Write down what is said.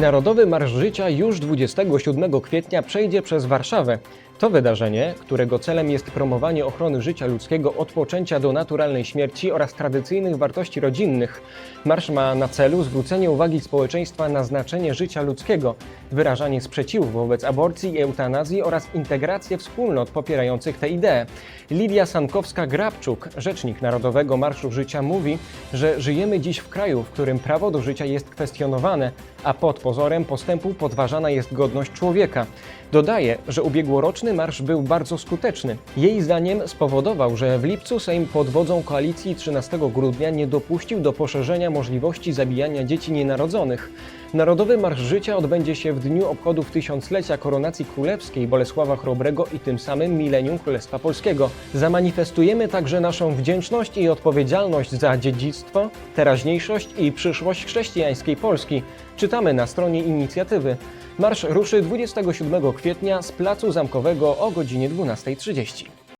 Narodowy Marsz Życia już 27 kwietnia przejdzie przez Warszawę. To wydarzenie, którego celem jest promowanie ochrony życia ludzkiego od poczęcia do naturalnej śmierci oraz tradycyjnych wartości rodzinnych. Marsz ma na celu zwrócenie uwagi społeczeństwa na znaczenie życia ludzkiego, wyrażanie sprzeciwu wobec aborcji i eutanazji oraz integrację wspólnot popierających tę ideę. Lidia Sankowska-Grabczuk, rzecznik Narodowego Marszu Życia, mówi, że żyjemy dziś w kraju, w którym prawo do życia jest kwestionowane, a pod pozorem postępu podważana jest godność człowieka. Dodaje, że ubiegłoroczny marsz był bardzo skuteczny. Jej zdaniem spowodował, że w lipcu Sejm pod wodzą koalicji 13 grudnia nie dopuścił do poszerzenia możliwości zabijania dzieci nienarodzonych. Narodowy Marsz Życia odbędzie się w dniu obchodów tysiąclecia koronacji królewskiej Bolesława Chrobrego i tym samym milenium Królestwa Polskiego. Zamanifestujemy także naszą wdzięczność i odpowiedzialność za dziedzictwo, teraźniejszość i przyszłość chrześcijańskiej Polski. Czytamy na stronie inicjatywy. Marsz ruszy 27 kwietnia z Placu Zamkowego o godzinie 12.30.